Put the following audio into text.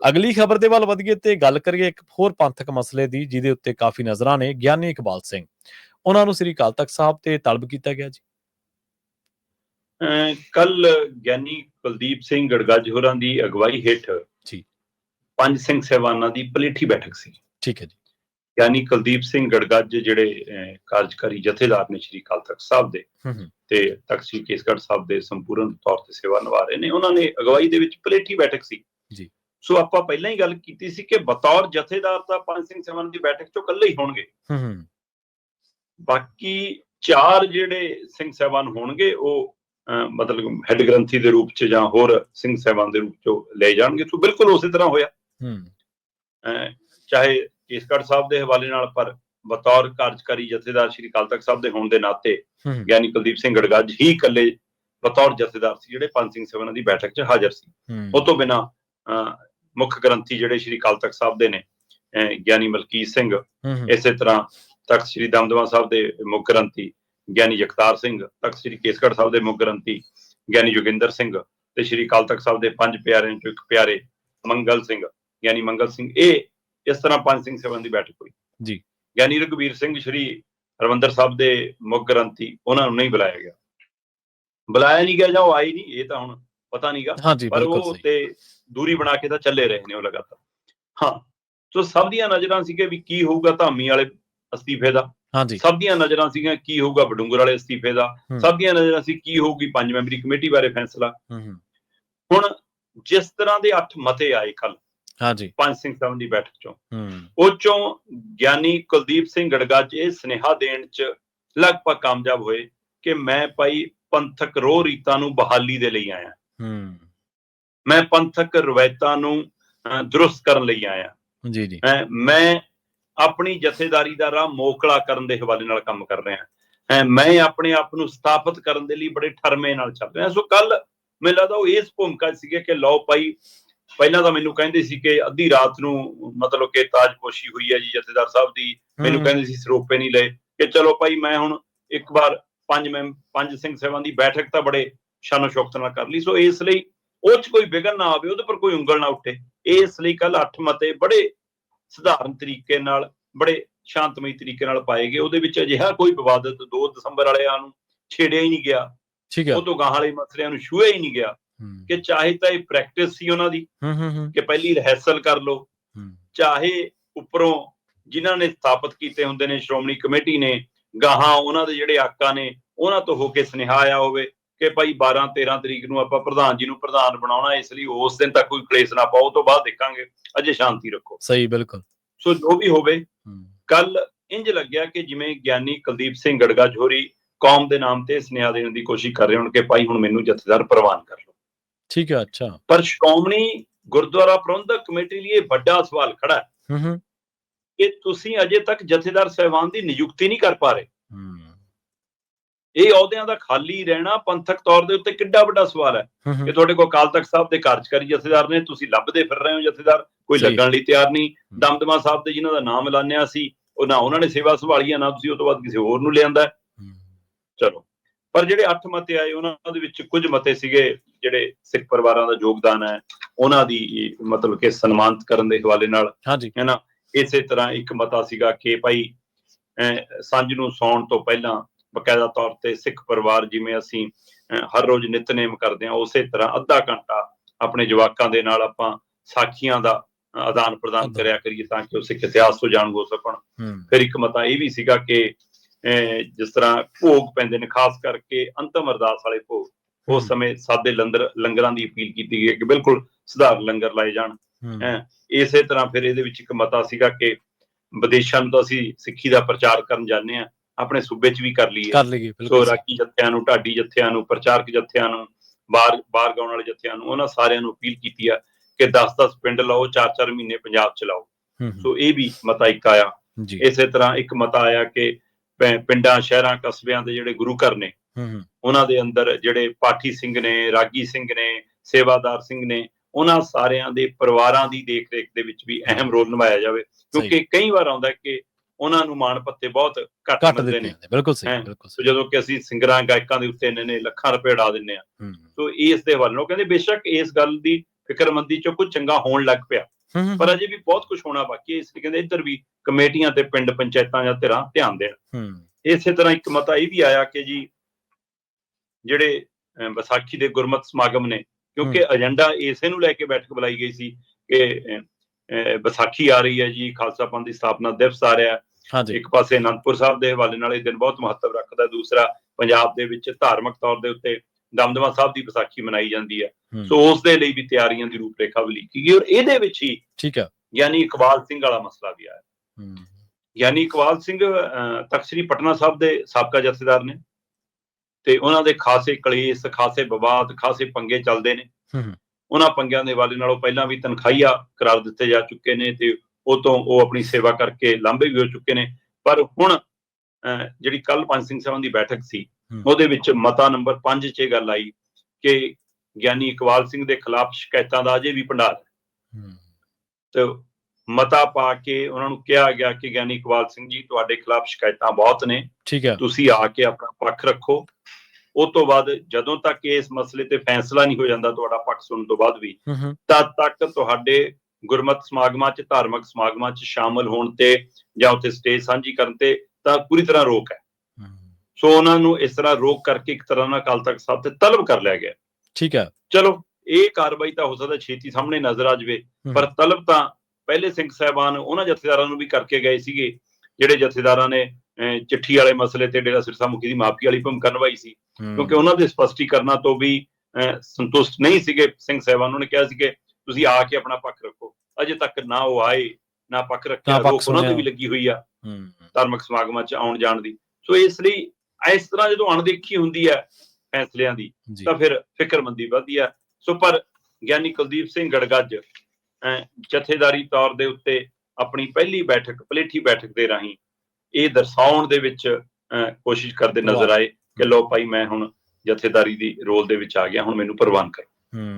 ਅਗਲੀ ਖਬਰ ਦੇ ਵੱਲ ਵਧੀਏ ਤੇ ਗੱਲ ਕਰੀਏ ਇੱਕ ਹੋਰ ਪੰਥਕ ਮਸਲੇ ਦੀ ਜਿਹਦੇ ਉੱਤੇ ਕਾਫੀ ਨਜ਼ਰਾਂ ਨੇ ਗਿਆਨੀ ਇਕਬਾਲ ਸਿੰਘ। ਉਹਨਾਂ ਨੂੰ ਸ੍ਰੀ ਅਕਾਲ ਤਖਤ ਸਾਹਿਬ ਤੇ ਤਲਬ ਕੀਤਾ ਗਿਆ ਜੀ। ਕੱਲ ਗਿਆਨੀ ਕੁਲਦੀਪ ਸਿੰਘ ਗੜਗੱਜ ਹੋਰਾਂ ਦੀ ਅਗਵਾਈ ਹੇਠ ਜੀ। ਪੰਜ ਸਿੰਘ ਸਹਿਬਾਨਾਂ ਦੀ ਪਲੇਠੀ ਬੈਠਕ ਸੀ। ਠੀਕ ਹੈ ਜੀ। ਗਿਆਨੀ ਕੁਲਦੀਪ ਸਿੰਘ ਗੜਗੱਜ ਜਿਹੜੇ ਕਾਰਜਕਾਰੀ ਜਥੇਦਾਰ ਨੇ ਸ਼੍ਰੀ ਅਕਾਲ ਤਖਤ ਸਾਹਿਬ ਦੇ ਤੇ ਤਖਤ ਸ੍ਰੀ ਕੇਸਗੜ੍ਹ ਸਾਹਿਬ ਦੇ ਸੰਪੂਰਨ ਤੌਰ ਤੇ ਸੇਵਾ ਨਿਭਾ ਰਹੇ ਨੇ ਉਹਨਾਂ ਨੇ ਅਗਵਾਈ ਦੇ ਵਿੱਚ ਪਲੇਠੀ ਬੈਠਕ ਸੀ। ਜੀ। ਸੋ ਆਪਾਂ ਪਹਿਲਾਂ ਹੀ ਗੱਲ ਕੀਤੀ ਸੀ ਕਿ ਬਤੌਰ ਜਥੇਦਾਰ ਤਾਂ ਪੰਜ ਸਿੰਘ ਸਹਿਬਾਨਾਂ ਦੀ ਬੈਠਕ ਚੋਂ ਇਕੱਲੇ ਹੀ ਹੋਣਗੇ। ਹੂੰ ਬਾਕੀ ਚਾਰ ਜਿਹੜੇ ਸਿੰਘ ਸਾਹਿਬਾਨ ਹੋਣਗੇ ਉਹ ਮਤਲਬ ਹੈੱਡ ਗ੍ਰੰਥੀ ਦੇ ਰੂਪ ਚ ਜਾਂ ਹੋਰ ਸਿੰਘ ਸਾਹਿਬਾਨ ਦੇ ਰੂਪ ਚ ਲੈ ਜਾਣਗੇ। ਸੋ ਬਿਲਕੁਲ ਉਸੇ ਤਰ੍ਹਾਂ ਹੋਇਆ। ਹੂੰ। ਚਾਹੇ ਕੇਸਗੜ੍ਹ ਸਾਹਿਬ ਦੇ ਹਵਾਲੇ ਨਾਲ ਪਰ ਬਤੌਰ ਕਾਰਜਕਾਰੀ ਜਥੇਦਾਰ ਸ਼੍ਰੀ ਅਕਾਲ ਤਖਤ ਸਾਹਿਬ ਦੇ ਹੋਣ ਦੇ ਨਾਤੇ ਗਿਆਨੀ ਕੁਲਦੀਪ ਸਿੰਘ ਗੜਗੱਜ ਹੀ ਇਕੱਲੇ ਬਤੌਰ ਜਥੇਦਾਰ ਸੀ ਜਿਹੜੇ ਪੰਜ ਸਿੰਘ ਸਾਹਿਬਾਨਾਂ ਦੀ ਬੈਠਕ 'ਚ ਹਾਜ਼ਰ ਸੀ। ਉਹ ਤੋਂ ਬਿਨਾ ਮੁੱਖ ਗ੍ਰੰਥੀ ਜਿਹੜੇ ਸ਼੍ਰੀ ਅਕਾਲ ਤਖਤ ਸਾਹਿਬ ਦੇ ਨੇ ਗਿਆਨੀ ਮਲਕੀਤ ਸਿੰਘ ਇਸੇ ਤਰ੍ਹਾਂ ਤਖਤ ਸ੍ਰੀ ਦਮਦਮਾ ਸਾਹਿਬ ਦੇ ਮੁੱਖ ਗ੍ਰੰਥੀ ਗਿਆਨੀ ਜਗਤਾਰ ਸਿੰਘ ਤਖਤ ਸ੍ਰੀ ਕੇਸਗੜ੍ਹ ਸਾਹਿਬ ਦੇ ਮੁੱਖ ਗ੍ਰੰਥੀ ਗਿਆਨੀ ਜੋਗਿੰਦਰ ਸਿੰਘ ਤੇ ਸ੍ਰੀ ਅਕਾਲ ਤਖਤ ਸਾਹਿਬ ਦੇ ਪੰਜ ਪਿਆਰਿਆਂ ਚੋਂ ਇੱਕ ਪਿਆਰੇ ਮੰਗਲ ਸਿੰਘ ਗਿਆਨੀ ਮੰਗਲ ਸਿੰਘ ਇਹ ਇਸ ਤਰ੍ਹਾਂ ਪੰਜ ਸਿੰਘ ਸਭਾ ਦੀ ਬੈਠਕ ਹੋਈ। ਜੀ। ਗਿਆਨੀ ਰਘਵੀਰ ਸਿੰਘ ਸ੍ਰੀ ਹਰਮੰਦਰ ਸਾਹਿਬ ਦੇ ਮੁੱਖ ਗ੍ਰੰਥੀ ਉਹਨਾਂ ਨੂੰ ਨਹੀਂ ਬੁਲਾਇਆ ਗਿਆ। ਬੁਲਾਇਆ ਨਹੀਂ ਗਿਆ ਜਾਂ ਉਹ ਆਏ ਨਹੀਂ ਇਹ ਤਾਂ ਹੁਣ ਪਤਾ ਨਹੀਂਗਾ ਪਰ ਉਹ ਤੇ ਦੂਰੀ ਬਣਾ ਕੇ ਤਾਂ ਚੱਲੇ ਰਹੇ ਨੇ ਉਹ ਲਗਾਤਾਰ। ਹਾਂ ਸੋ ਸਭ ਦੀਆਂ ਨਜ਼ਰਾਂ ਸੀ ਕਿ ਵੀ ਕੀ ਹੋਊਗਾ ਧਾਮੀ ਵਾਲੇ ਅਸਤੀਫੇ ਦਾ। ਹਾਂਜੀ। ਸਭ ਦੀਆਂ ਨਜ਼ਰਾਂ ਸੀਗੀਆਂ ਕੀ ਹੋਊਗਾ ਬਡੂੰਗਰ ਵਾਲੇ ਅਸਤੀਫੇ ਦਾ। ਸਭ ਦੀਆਂ ਨਜ਼ਰਾਂ ਸੀ ਕੀ ਹੋਊਗੀ ਪੰਜ ਮੈਂਬਰੀ ਕਮੇਟੀ ਬਾਰੇ ਫੈਸਲਾ। ਹੁਣ ਜਿਸ ਤਰ੍ਹਾਂ ਦੇ ਅੱਠ ਮਤੇ ਆਏ ਕੱਲ ਹਾਂਜੀ। ਪੰਜ ਸਿੰਘ ਸਾਹਿਬਾਂ ਦੀ ਬੈਠਕ ਚੋਂ ਉਹ ਚੋਂ ਗਿਆਨੀ ਕੁਲਦੀਪ ਸਿੰਘ ਗੜਗੱਜ ਇਹ ਸੁਨੇਹਾ ਦੇਣ ਚ ਲਗਭਗ ਕਾਮਯਾਬ ਹੋਏ ਕਿ ਮੈਂ ਭਾਈ ਪੰਥਕ ਰੋਹ ਰੀਤਾਂ ਨੂੰ ਬਹਾਲੀ ਦੇ ਲਈ ਆਇਆ। ਹੂੰ। ਮੈਂ ਪੰਥਕ ਰਵਾਇਤਾਂ ਨੂੰ ਦਰੁਸਤ ਕਰਨ ਲਈ ਆਇਆ। ਜੀ ਜੀ। ਮੈਂ ਆਪਣੀ ਜਥੇਦਾਰੀ ਦਾ ਰਾਹ ਮੋਕਲਾ ਕਰਨ ਦੇ ਹਵਾਲੇ ਨਾਲ ਕੰਮ ਕਰ ਰਿਹਾ। ਹਾਂ ਮੈਂ ਆਪਣੇ ਆਪ ਨੂੰ ਸਥਾਪਿਤ ਕਰਨ ਦੇ ਲਈ ਬੜੇ ਠਰਮੇ ਨਾਲ ਚੱਲ ਰਿਹਾ। ਸੋ ਕੱਲ ਮੈਨੂੰ ਲੱਗਦਾ ਉਹ ਇਸ ਭੂਮਿਕਾ ਸੀਗੇ ਕਿ ਲਓ ਭਾਈ ਪਹਿਲਾਂ ਤਾਂ ਮੈਨੂੰ ਕਹਿੰਦੇ ਸੀ ਕਿ ਅੱਧੀ ਰਾਤ ਨੂੰ ਮਤਲਬ ਕਿ ਤਾਜਪੋਸ਼ੀ ਹੋਈ ਹੈ ਜੀ ਜਥੇਦਾਰ ਸਾਹਿਬ ਦੀ। ਮੈਨੂੰ ਕਹਿੰਦੇ ਸੀ ਸਰੋਪੇ ਨਹੀਂ ਲਏ। ਕਿ ਚਲੋ ਭਾਈ ਮੈਂ ਹੁਣ ਇੱਕ ਵਾਰ ਪੰਜ ਮੈਂ ਪੰਜ ਸਿੰਘ ਸੇਵਾਂ ਦੀ ਬੈਠਕ ਤਾਂ ਬੜੇ ਸ਼ਾਨੋ ਸ਼ੌਕਤ ਨਾਲ ਕਰ ਲਈ। ਸੋ ਇਸ ਲਈ ਉਹ 'ਚ ਕੋਈ ਵਿਗਨ ਨਾ ਆਵੇ ਉਹਦੇ ਪਰ ਕੋਈ ਉਂਗਲ ਨਾ ਉੱਠੇ। ਇਸ ਲਈ ਕੱਲ ਅੱਠ ਮਤੇ ਬੜੇ ਸਧਾਰਨ ਤਰੀਕੇ ਨਾਲ ਬੜੇ ਸ਼ਾਂਤਮਈ ਤਰੀਕੇ ਨਾਲ ਪਾਏ ਗਏ। ਉਹਦੇ ਵਿੱਚ ਅਜਿਹਾ ਕੋਈ ਵਿਵਾਦਤ 2 ਦਸੰਬਰ ਵਾਲਿਆਂ ਨੂੰ ਛੇੜਿਆ ਹੀ ਨਹੀਂ ਗਿਆ। ਠੀਕ ਹੈ। ਉਹ ਤੋਂ ਗਾਹਾਂ ਵਾਲੇ ਮਸਲਿਆਂ ਨੂੰ ਛੂਇਆ ਹੀ ਨਹੀਂ ਗਿਆ ਕਿ ਚਾਹੇ ਤਾਂ ਇਹ ਪ੍ਰੈਕਟਿਸ ਸੀ ਉਹਨਾਂ ਦੀ ਹੂੰ ਹੂੰ ਹੂੰ, ਕਿ ਪਹਿਲੀ ਰਿਹਰਸਲ ਕਰ ਲਓ। ਹੂੰ। ਚਾਹੇ ਉੱਪਰੋਂ ਜਿਨ੍ਹਾਂ ਨੇ ਸਥਾਪਿਤ ਕੀਤੇ ਹੁੰਦੇ ਨੇ ਸ਼੍ਰੋਮਣੀ ਕਮੇਟੀ ਨੇ ਗਾਹਾਂ ਉਹਨਾਂ ਦੇ ਜਿਹੜੇ ਆਕਾ ਨੇ ਉਹਨਾਂ ਤੋਂ ਹੋ ਕੇ ਸੁਨੇਹਾ ਆਇਆ ਹੋਵੇ। ਕਿ ਭਾਈ 12 13 ਤਰੀਕ ਨੂੰ ਆਪਾਂ ਪ੍ਰਧਾਨ ਜੀ ਨੂੰ ਪ੍ਰਧਾਨ ਬਣਾਉਣਾ ਇਸ ਲਈ ਉਸ ਦਿਨ ਤੱਕ ਕੋਈ ਕਲੇਸ਼ ਨਾ ਪਾਓ ਤੋਂ ਬਾਅਦ ਦੇਖਾਂਗੇ ਅਜੇ ਸ਼ਾਂਤੀ ਰੱਖੋ। ਸਹੀ ਬਿਲਕੁਲ। ਸੋ ਜੋ ਵੀ ਹੋਵੇ ਕੱਲ ਇੰਜ ਲੱਗਿਆ ਕਿ ਜਿਵੇਂ ਗਿਆਨੀ ਕੁਲਦੀਪ ਸਿੰਘ ਗੜਗਾ ਜੋਹਰੀ ਕੌਮ ਦੇ ਨਾਮ ਤੇ ਸੁਨੇਹਾ ਦੇਣ ਦੀ ਕੋਸ਼ਿਸ਼ ਕਰ ਰਹੇ ਹੋਣ ਕਿ ਭਾਈ ਹੁਣ ਮੈਨੂੰ ਜਥੇਦਾਰ ਪ੍ਰਵਾਨ ਕਰ ਲਓ। ਠੀਕ ਹੈ ਅੱਛਾ। ਪਰ ਸ਼੍ਰੋਮਣੀ ਗੁਰਦੁਆਰਾ ਪ੍ਰਬੰਧਕ ਕਮੇਟੀ ਲਈ ਇਹ ਵੱਡਾ ਸਵਾਲ ਖੜਾ ਹੈ ਹੂੰ ਹੂੰ। ਕਿ ਤੁਸੀਂ ਅਜੇ ਤੱਕ ਜਥੇਦਾਰ ਸਹਿਬਾਨ ਦੀ ਨਿਯੁਕਤੀ ਨਹੀਂ ਕਰ ਪਾ ਰਹੇ। ਹੂੰ। ਇਹ ਅਹੁਦਿਆਂ ਦਾ ਖਾਲੀ ਰਹਿਣਾ ਪੰਥਕ ਤੌਰ ਦੇ ਉੱਤੇ ਕਿੱਡਾ ਵੱਡਾ ਸਵਾਲ ਹੈ ਕਿ ਤੁਹਾਡੇ ਕੋਲ ਅਕਾਲ ਤਖਤ ਸਾਹਿਬ ਦੇ ਕਾਰਜਕਾਰੀ ਜਥੇਦਾਰ ਨੇ ਤੁਸੀਂ ਲੱਭਦੇ ਫਿਰ ਰਹੇ ਹੋ ਜਥੇਦਾਰ ਕੋਈ। ਲੱਗਣ ਲਈ ਤਿਆਰ ਨਹੀਂ। ਦਮਦਮਾ ਸਾਹਿਬ ਦੇ ਜਿਨ੍ਹਾਂ ਦਾ ਨਾਮ ਐਲਾਨਿਆ ਸੀ ਉਹ ਨਾ ਉਹਨਾਂ ਨੇ ਸੇਵਾ ਸੰਭਾਲੀ ਨਾ ਤੁਸੀਂ ਉਹ ਤੋਂ ਬਾਅਦ ਕਿਸੇ ਹੋਰ ਨੂੰ ਲਿਆਂਦਾ ਚਲੋ ਪਰ ਜਿਹੜੇ ਅੱਠ ਮਤੇ ਆਏ ਉਹਨਾਂ ਦੇ ਵਿੱਚ ਕੁਝ ਮਤੇ ਸੀਗੇ ਜਿਹੜੇ ਸਿੱਖ ਪਰਿਵਾਰਾਂ ਦਾ ਯੋਗਦਾਨ ਹੈ ਉਹਨਾਂ ਦੀ ਮਤਲਬ ਕਿ ਸਨਮਾਨਿਤ ਕਰਨ ਦੇ ਹਵਾਲੇ ਨਾਲ। ਹਾਂਜੀ। ਹੈ ਨਾ? ਇਸੇ ਤਰ੍ਹਾਂ ਇੱਕ ਮਤਾ ਸੀਗਾ ਕਿ ਭਾਈ ਸੰਜ ਨੂੰ ਸੌਣ ਤੋਂ ਪਹਿਲਾਂ ਬਕਾਇਦਾ ਤੌਰ ਤੇ ਸਿੱਖ ਪਰਿਵਾਰ ਜਿਵੇਂ ਅਸੀਂ ਹਰ ਰੋਜ਼ ਨਿਤਨੇਮ ਕਰਦੇ ਹਾਂ ਉਸੇ ਤਰ੍ਹਾਂ ਅੱਧਾ ਘੰਟਾ ਆਪਣੇ ਜਵਾਕਾਂ ਦੇ ਨਾਲ ਆਪਾਂ ਸਾਖੀਆਂ ਦਾ ਆਦਾਨ ਪ੍ਰਦਾਨ। ਕਰਿਆ ਕਰੀਏ ਤਾਂ ਕਿ ਉਹ ਸਿੱਖ ਇਤਿਹਾਸ ਤੋਂ ਜਾਣੂ ਹੋ ਸਕਣ। ਫਿਰ ਇੱਕ ਮਤਾ ਇਹ ਵੀ ਸੀਗਾ ਕਿ ਜਿਸ ਤਰ੍ਹਾਂ ਭੋਗ ਪੈਂਦੇ ਨੇ ਖਾਸ ਕਰਕੇ ਅੰਤਮ ਅਰਦਾਸ ਵਾਲੇ ਭੋਗ ਉਸ ਸਮੇਂ ਸਾਦੇ ਲੰਗਰ ਲੰਗਰਾਂ ਦੀ ਅਪੀਲ ਕੀਤੀ ਗਈ ਕਿ ਬਿਲਕੁਲ ਸੁਧਾਰ ਲੰਗਰ ਲਾਏ ਜਾਣ। ਇਸੇ ਤਰ੍ਹਾਂ ਫਿਰ ਇਹਦੇ ਵਿੱਚ ਇੱਕ ਮਤਾ ਸੀਗਾ ਕਿ ਵਿਦੇਸ਼ਾਂ ਨੂੰ ਤਾਂ ਅਸੀਂ ਸਿੱਖੀ ਦਾ ਪ੍ਰਚਾਰ ਕਰਨ ਜਾਂਦੇ ਆ ਆਪਣੇ ਸੂਬੇ 'ਚ ਵੀ ਕਰ ਲਈਏ। ਕਰ ਲਈਏ ਸੋ ਬਿਲਕੁਲ। ਰਾਗੀ ਜੱਥਿਆਂ ਨੂੰ ਢਾਡੀ ਜੱਥਿਆਂ ਨੂੰ ਪ੍ਰਚਾਰਕ ਜੱਥਿਆਂ ਨੂੰ ਬਾਹਰ ਬਾਹਰ ਗਾਉਣ ਵਾਲੇ ਜੱਥਿਆਂ ਨੂੰ ਉਹਨਾਂ ਸਾਰਿਆਂ ਨੂੰ ਅਪੀਲ ਕੀਤੀ ਆ ਕਿ 10-10 ਪਿੰਡ ਲਾਓ 4-4 ਮਹੀਨੇ ਪੰਜਾਬ 'ਚ ਲਾਓ। ਸੋ ਇਹ ਵੀ ਮਤਾ ਇੱਕ ਆਇਆ। ਇਸੇ ਤਰ੍ਹਾਂ ਇੱਕ ਮਤਾ ਆਇਆ ਕਿ ਪਿੰਡਾਂ ਸ਼ਹਿਰਾਂ ਕਸਬਿਆਂ ਦੇ ਜਿਹੜੇ ਗੁਰੂ ਘਰ ਨੇ ਉਹਨਾਂ ਦੇ ਅੰਦਰ ਜਿਹੜੇ ਪਾਠੀ ਸਿੰਘ ਨੇ ਰਾਗੀ ਸਿੰਘ ਨੇ ਸੇਵਾਦਾਰ ਸਿੰਘ ਨੇ ਉਹਨਾਂ ਸਾਰਿਆਂ ਦੇ ਪਰਿਵਾਰਾਂ ਦੀ ਦੇਖਰੇਖ ਦੇ ਵਿੱਚ ਵੀ ਅਹਿਮ ਰੋਲ ਨਿਭਾਇਆ ਜਾਵੇ। ਕਿਉਂਕਿ ਕਈ ਵਾਰ ਆਉਂਦਾ ਕਿ ਉਹਨਾਂ ਨੂੰ ਮਾਣ ਪੱਤੇ ਬਹੁਤ ਘੱਟ ਮਿਲਦੇ ਨੇ। ਬਿਲਕੁਲ ਸਹੀ। ਬਿਲਕੁਲ ਸਹੀ। ਜਦੋਂ ਕਿ ਅਸੀਂ ਸਿੰਗਰਾਂ ਗਾਇਕਾਂ ਦੇ ਉੱਤੇ ਇੰਨੇ ਨੇ ਲੱਖਾਂ ਰੁਪਏ ਉਡਾ ਦਿੰਨੇ ਆ ਸੋ ਇਸ ਦੇ ਵੱਲੋਂ ਕਹਿੰਦੇ ਬੇਸ਼ੱਕ ਇਸ ਗੱਲ ਦੀ ਫਿਕਰਮੰਦੀ ਚੋਂ ਕੁਝ ਚੰਗਾ ਹੋਣ ਲੱਗ ਪਿਆ। ਪਰ ਅਜੇ ਵੀ ਬਹੁਤ ਕੁਝ ਹੋਣਾ ਬਾਕੀ ਹੈ ਇਸ ਲਈ ਕਹਿੰਦੇ ਇੱਧਰ ਵੀ ਕਮੇਟੀਆਂ ਤੇ ਪਿੰਡ ਪੰਚਾਇਤਾਂ ਜਾਂ ਧਿਰਾਂ ਧਿਆਨ ਦੇਣ। ਇਸੇ ਤਰ੍ਹਾਂ ਇੱਕ ਮਤਾ ਇਹ ਵੀ ਆਇਆ ਕਿ ਜੀ ਜਿਹੜੇ ਵਿਸਾਖੀ ਦੇ ਗੁਰਮਤ ਸਮਾਗਮ ਨੇ ਕਿਉਂਕਿ ਏਜੰਡਾ ਇਸੇ ਨੂੰ ਲੈ ਕੇ ਬੈਠਕ ਬੁਲਾਈ ਗਈ ਸੀ ਕਿ ਵਿਸਾਖੀ ਆ ਰਹੀ ਹੈ ਜੀ ਖਾਲਸਾ ਪੰਥ ਦੀ ਸਥਾਪਨਾ ਦਿਵਸ ਆ ਰਿਹਾ ਇੱਕ ਪਾਸੇ ਅਨੰਦਪੁਰ ਸਾਹਿਬ ਦੇ ਹਵਾਲੇ ਨਾਲ ਇਹ ਦਿਨ ਬਹੁਤ ਮਹੱਤਵ ਰੱਖਦਾ ਦੂਸਰਾ ਪੰਜਾਬ ਦੇ ਵਿੱਚ ਧਾਰਮਿਕ ਤੌਰ ਦੇ ਉੱਤੇ ਦਮਦਮਾ ਸਾਹਿਬ ਦੀ ਵਿਸਾਖੀ ਮਨਾਈ ਜਾਂਦੀ ਹੈ। ਸੋ ਉਸ ਦੇ ਲਈ ਵੀ ਤਿਆਰੀਆਂ ਦੀ ਰੂਪਰੇਖਾ ਵੀ ਲਿਖੀ ਗਈ ਔਰ ਇਹਦੇ ਵਿੱਚ ਹੀ ਠੀਕ ਹੈ। ਯਾਨੀ ਇਕਬਾਲ ਸਿੰਘ ਵਾਲਾ ਮਸਲਾ ਵੀ ਆਇਆ। ਹੂੰ। ਯਾਨੀ ਇਕਬਾਲ ਸਿੰਘ ਅਹ, ਤਖ਼ਤ ਸ੍ਰੀ ਪਟਨਾ ਸਾਹਿਬ ਦੇ ਸਾਬਕਾ ਜਥੇਦਾਰ ਨੇ ਤੇ ਉਹਨਾਂ ਦੇ ਖਾਸੇ ਕਲੇਸ਼ ਖਾਸੇ ਵਿਵਾਦ ਖਾਸੇ ਪੰਗੇ ਚੱਲਦੇ ਨੇ। ਉਹਨਾਂ ਪੰਗਿਆਂ ਦੇ ਵਾਲੇ ਨਾਲੋਂ ਪਹਿਲਾਂ ਵੀ ਤਨਖਾਹੀਆ ਕਰਾਰ ਦਿੱਤੇ ਜਾ ਚੁੱਕੇ ਨੇ ਤੇ ਉਹ ਤੋਂ ਉਹ ਆਪਣੀ ਸੇਵਾ ਕਰਕੇ ਲਾਂਭੇ ਵੀ ਹੋ ਚੁੱਕੇ ਨੇ। ਪਰ ਹੁਣ ਜਿਹੜੀ ਕੱਲ ਪੰਜ ਸਿੰਘ ਸਾਹਿਬਾਂ ਦੀ ਬੈਠਕ ਸੀ। ਉਹਦੇ ਵਿੱਚ ਮਤਾ ਨੰਬਰ 5 'ਚ ਇਹ ਗੱਲ ਆਈ ਕਿ ਗਿਆਨੀ ਇਕਬਾਲ ਸਿੰਘ ਦੇ ਖਿਲਾਫ ਸ਼ਿਕਾਇਤਾਂ ਦਾ ਅਜੇ ਵੀ ਭੰਡਾਰ ਹੈ। ਤੇ ਮਤਾ ਪਾ ਕੇ ਉਹਨਾਂ ਨੂੰ ਕਿਹਾ ਗਿਆ ਕਿ ਗਿਆਨੀ ਇਕਬਾਲ ਸਿੰਘ ਜੀ ਤੁਹਾਡੇ ਖਿਲਾਫ ਸ਼ਿਕਾਇਤਾਂ ਬਹੁਤ ਨੇ। ਠੀਕ ਹੈ। ਤੁਸੀਂ ਆ ਕੇ ਆਪਣਾ ਪੱਖ ਰੱਖੋ। ਉਸ ਤੋਂ ਬਾਅਦ ਜਦੋਂ ਤੱਕ ਇਸ ਮਸਲੇ ਤੇ ਫੈਸਲਾ ਨਹੀਂ ਹੋ ਜਾਂਦਾ ਤੁਹਾਡਾ ਪੱਖ ਸੁਣਨ ਤੋਂ ਬਾਅਦ ਵੀ ਤਦ ਤੱਕ ਤੁਹਾਡੇ ਗੁਰਮਤ ਸਮਾਗਮਾਂ 'ਚ ਧਾਰਮਿਕ ਸਮਾਗਮਾਂ 'ਚ ਸ਼ਾਮਲ ਹੋਣ ਤੇ ਜਾਂ ਉੱਥੇ ਸਟੇਜ ਸਾਂਝੀ ਕਰਨ ਤੇ ਤਾਂ ਪੂਰੀ ਤਰ੍ਹਾਂ ਰੋਕ ਹੈ। ਸੋ ਉਹਨਾਂ ਨੂੰ ਇਸ ਤਰ੍ਹਾਂ ਰੋਕ ਕਰਕੇ ਇੱਕ ਤਰ੍ਹਾਂ ਨਾਲ ਅਕਾਲ ਤਖਤ ਸਾਹਿਬ ਤੇ ਤਲਬ ਕਰ ਲਿਆ ਗਿਆ। ਠੀਕ ਹੈ। ਚਲੋ ਇਹ ਕਾਰਵਾਈ ਤਾਂ ਹੋ ਸਕਦਾ ਛੇਤੀ ਸਾਹਮਣੇ ਨਜ਼ਰ ਆ ਜਾਵੇ। ਪਰ ਤਲਬ ਤਾਂ ਪਹਿਲੇ ਸਿੰਘ ਸਾਹਿਬਾਨ ਉਹਨਾਂ ਜਥੇਦਾਰਾਂ ਨੂੰ ਵੀ ਕਰਕੇ ਗਏ ਸੀਗੇ ਜਿਹੜੇ ਜਥੇਦਾਰਾਂ ਨੇ ਚਿੱਠੀ ਵਾਲੇ ਮਸਲੇ ਤੇ ਡੇਰਾ ਸਿਰਸਾ ਮੁਖੀ ਦੀ ਮਾਫੀ ਵਾਲੀ ਭੂਮਿਕਾ ਨਿਭਾਈ ਸੀ। ਕਿਉਂਕਿ ਉਹਨਾਂ ਦੇ ਸਪਸ਼ਟੀਕਰਨਾਂ ਤੋਂ ਵੀ ਸੰਤੁਸ਼ਟ ਨਹੀਂ ਸੀਗੇ ਸਿੰਘ ਸਾਹਿਬਾਨ ਉਹਨਾਂ ਨੇ ਕਿਹਾ ਸੀ ਕਿ ਤੁਸੀਂ ਆ ਕੇ ਆਪਣਾ ਪੱਖ ਰੱਖੋ। ਅਜੇ ਤੱਕ ਨਾ ਉਹ ਆਏ ਨਾ ਪੱਖ ਰੱਖਿਆ ਰੋਕ ਉਹਨਾਂ ਦੀ ਸੁਣਿਆ। ਵੀ ਲੱਗੀ ਹੋਈ ਆ ਧਾਰਮਿਕ ਸਮਾਗਮਾਂ 'ਚ ਆਉਣ ਜਾਣ ਦੀ। ਸੋ ਇਸ ਲਈ ਇਸ ਤਰ੍ਹਾਂ ਜਦੋਂ ਅਣਦੇਖੀ ਹੁੰਦੀ ਹੈ ਫੈਸਲਿਆਂ ਦੀ ਤਾਂ ਫਿਰ ਫਿਕਰਮੰਦੀ ਵਧਦੀ ਹੈ ਸੋ ਪਰ ਗਿਆਨੀ ਕੁਲਦੀਪ ਸਿੰਘ ਗੜਗੱਜ ਜਥੇਦਾਰੀ ਤੌਰ ਦੇ ਉੱਤੇ ਆਪਣੀ ਪਹਿਲੀ ਬੈਠਕ ਪਲੇਠੀ ਬੈਠਕ ਦੇ ਰਾਹੀਂ ਇਹ ਦਰਸਾਉਣ ਦੇ ਵਿੱਚ ਕੋਸ਼ਿਸ਼ ਕਰਦੇ ਨਜ਼ਰ ਆਏ ਕਿ ਲੋ ਭਾਈ ਮੈਂ ਹੁਣ ਜਥੇਦਾਰੀ ਦੀ ਰੋਲ ਦੇ ਵਿੱਚ ਆ ਗਿਆ ਹੁਣ ਮੈਨੂੰ ਪ੍ਰਵਾਨ ਕਰੋ। ਹੂੰ।